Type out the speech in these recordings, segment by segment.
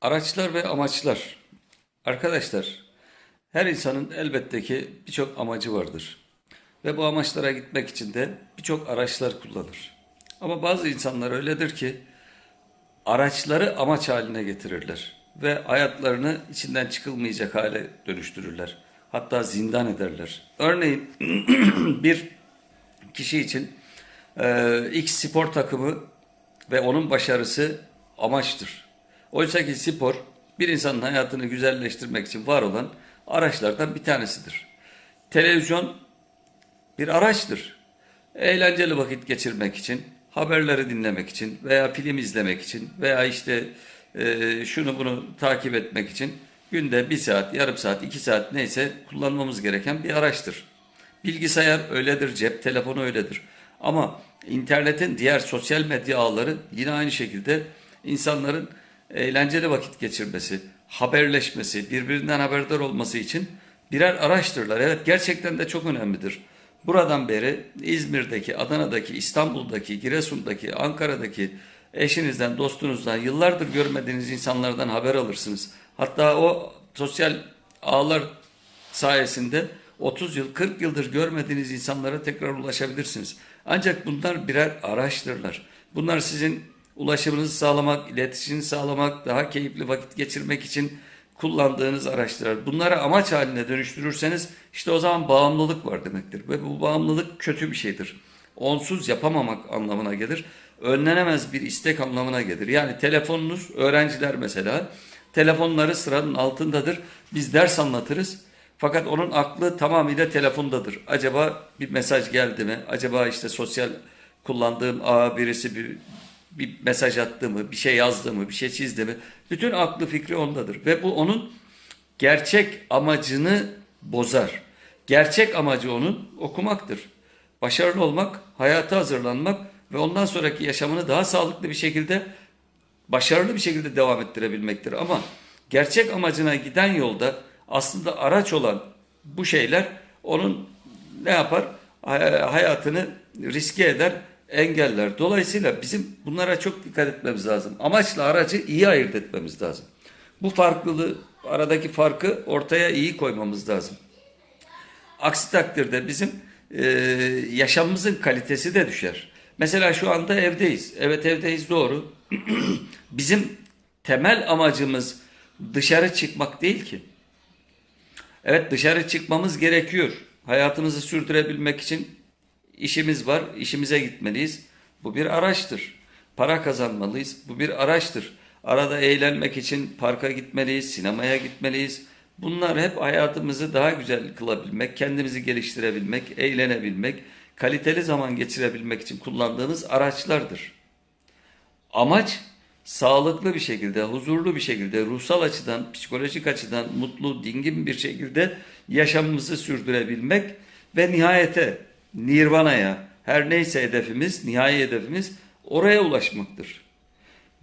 Araçlar ve amaçlar. Arkadaşlar, her insanın elbette ki birçok amacı vardır. Ve bu amaçlara gitmek için de birçok araçlar kullanır. Ama bazı insanlar öyledir ki araçları amaç haline getirirler ve hayatlarını içinden çıkılmayacak hale dönüştürürler. Hatta zindan ederler. Örneğin bir kişi için e, X spor takımı ve onun başarısı amaçtır. Oysa ki spor bir insanın hayatını güzelleştirmek için var olan araçlardan bir tanesidir. Televizyon bir araçtır. Eğlenceli vakit geçirmek için, haberleri dinlemek için veya film izlemek için veya işte e, şunu bunu takip etmek için günde bir saat, yarım saat, iki saat neyse kullanmamız gereken bir araçtır. Bilgisayar öyledir, cep telefonu öyledir. Ama internetin diğer sosyal medya ağları yine aynı şekilde insanların eğlenceli vakit geçirmesi, haberleşmesi, birbirinden haberdar olması için birer araçtırlar. Evet gerçekten de çok önemlidir. Buradan beri İzmir'deki, Adana'daki, İstanbul'daki, Giresun'daki, Ankara'daki eşinizden, dostunuzdan, yıllardır görmediğiniz insanlardan haber alırsınız. Hatta o sosyal ağlar sayesinde 30 yıl, 40 yıldır görmediğiniz insanlara tekrar ulaşabilirsiniz. Ancak bunlar birer araçtırlar. Bunlar sizin ulaşımınızı sağlamak, iletişimini sağlamak, daha keyifli vakit geçirmek için kullandığınız araçlar. Bunları amaç haline dönüştürürseniz işte o zaman bağımlılık var demektir. Ve bu bağımlılık kötü bir şeydir. Onsuz yapamamak anlamına gelir. Önlenemez bir istek anlamına gelir. Yani telefonunuz, öğrenciler mesela, telefonları sıranın altındadır. Biz ders anlatırız. Fakat onun aklı tamamıyla telefondadır. Acaba bir mesaj geldi mi? Acaba işte sosyal kullandığım ağ birisi bir, bir mesaj attı mı? Bir şey yazdı mı? Bir şey çizdi mi? Bütün aklı fikri ondadır. Ve bu onun gerçek amacını bozar. Gerçek amacı onun okumaktır. Başarılı olmak, hayata hazırlanmak ve ondan sonraki yaşamını daha sağlıklı bir şekilde, başarılı bir şekilde devam ettirebilmektir. Ama gerçek amacına giden yolda aslında araç olan bu şeyler onun ne yapar? Hay- Hayatını riske eder, engeller. Dolayısıyla bizim bunlara çok dikkat etmemiz lazım. Amaçla aracı iyi ayırt etmemiz lazım. Bu farklılığı, aradaki farkı ortaya iyi koymamız lazım. Aksi takdirde bizim e, yaşamımızın kalitesi de düşer. Mesela şu anda evdeyiz. Evet evdeyiz doğru. bizim temel amacımız dışarı çıkmak değil ki. Evet dışarı çıkmamız gerekiyor. Hayatımızı sürdürebilmek için işimiz var. işimize gitmeliyiz. Bu bir araçtır. Para kazanmalıyız. Bu bir araçtır. Arada eğlenmek için parka gitmeliyiz, sinemaya gitmeliyiz. Bunlar hep hayatımızı daha güzel kılabilmek, kendimizi geliştirebilmek, eğlenebilmek, kaliteli zaman geçirebilmek için kullandığımız araçlardır. Amaç sağlıklı bir şekilde, huzurlu bir şekilde, ruhsal açıdan, psikolojik açıdan mutlu, dingin bir şekilde yaşamımızı sürdürebilmek ve nihayete, nirvanaya, her neyse hedefimiz, nihai hedefimiz oraya ulaşmaktır.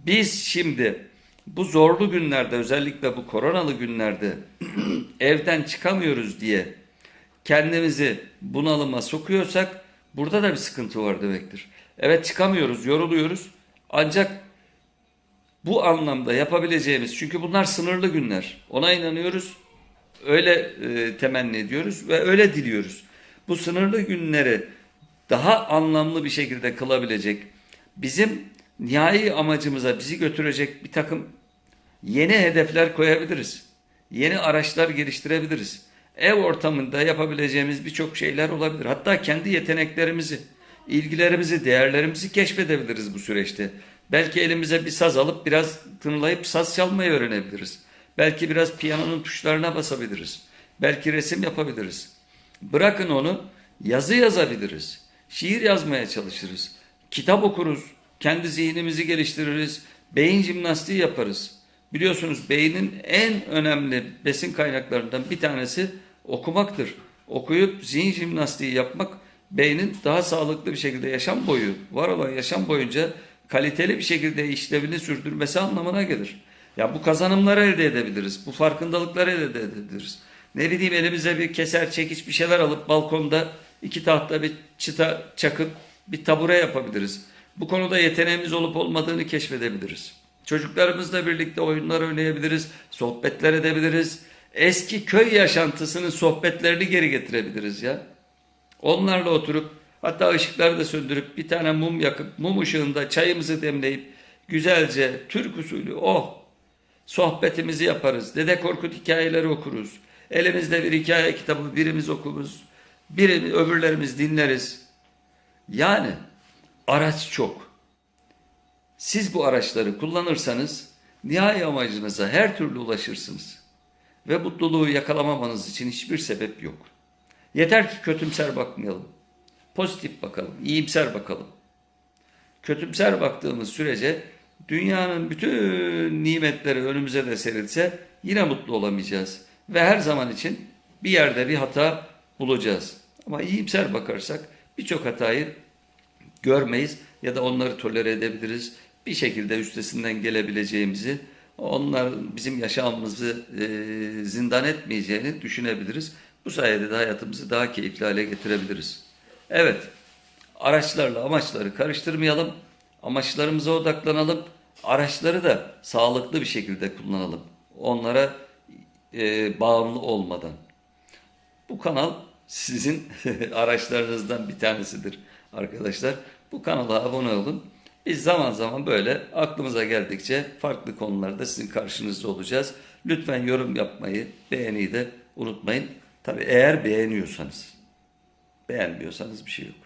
Biz şimdi bu zorlu günlerde, özellikle bu koronalı günlerde evden çıkamıyoruz diye kendimizi bunalıma sokuyorsak burada da bir sıkıntı var demektir. Evet çıkamıyoruz, yoruluyoruz. Ancak bu anlamda yapabileceğimiz çünkü bunlar sınırlı günler. Ona inanıyoruz. Öyle e, temenni ediyoruz ve öyle diliyoruz. Bu sınırlı günleri daha anlamlı bir şekilde kılabilecek bizim nihai amacımıza bizi götürecek bir takım yeni hedefler koyabiliriz. Yeni araçlar geliştirebiliriz. Ev ortamında yapabileceğimiz birçok şeyler olabilir. Hatta kendi yeteneklerimizi, ilgilerimizi, değerlerimizi keşfedebiliriz bu süreçte. Belki elimize bir saz alıp biraz tınlayıp saz çalmayı öğrenebiliriz. Belki biraz piyanonun tuşlarına basabiliriz. Belki resim yapabiliriz. Bırakın onu yazı yazabiliriz. Şiir yazmaya çalışırız. Kitap okuruz. Kendi zihnimizi geliştiririz. Beyin jimnastiği yaparız. Biliyorsunuz beynin en önemli besin kaynaklarından bir tanesi okumaktır. Okuyup zihin jimnastiği yapmak beynin daha sağlıklı bir şekilde yaşam boyu, var olan yaşam boyunca kaliteli bir şekilde işlevini sürdürmesi anlamına gelir. Ya bu kazanımları elde edebiliriz. Bu farkındalıkları elde edebiliriz. Ne bileyim elimize bir keser çekiç bir şeyler alıp balkonda iki tahta bir çıta çakıp bir tabure yapabiliriz. Bu konuda yeteneğimiz olup olmadığını keşfedebiliriz. Çocuklarımızla birlikte oyunlar oynayabiliriz, sohbetler edebiliriz. Eski köy yaşantısının sohbetlerini geri getirebiliriz ya. Onlarla oturup hatta ışıkları da söndürüp bir tane mum yakıp mum ışığında çayımızı demleyip güzelce Türk usulü oh sohbetimizi yaparız. Dede Korkut hikayeleri okuruz. Elimizde bir hikaye kitabı birimiz okuruz. Birimiz, öbürlerimiz dinleriz. Yani araç çok. Siz bu araçları kullanırsanız nihai amacınıza her türlü ulaşırsınız. Ve mutluluğu yakalamamanız için hiçbir sebep yok. Yeter ki kötümser bakmayalım. Pozitif bakalım, iyimser bakalım. Kötümser baktığımız sürece dünyanın bütün nimetleri önümüze de serilse yine mutlu olamayacağız. Ve her zaman için bir yerde bir hata bulacağız. Ama iyimser bakarsak birçok hatayı görmeyiz ya da onları tolere edebiliriz. Bir şekilde üstesinden gelebileceğimizi, onlar bizim yaşamımızı e, zindan etmeyeceğini düşünebiliriz. Bu sayede de hayatımızı daha keyifli hale getirebiliriz. Evet, araçlarla amaçları karıştırmayalım. Amaçlarımıza odaklanalım. Araçları da sağlıklı bir şekilde kullanalım. Onlara e, bağımlı olmadan. Bu kanal sizin araçlarınızdan bir tanesidir arkadaşlar. Bu kanala abone olun. Biz zaman zaman böyle aklımıza geldikçe farklı konularda sizin karşınızda olacağız. Lütfen yorum yapmayı, beğeniyi de unutmayın. Tabii eğer beğeniyorsanız. Beğenmiyorsanız bir şey yok.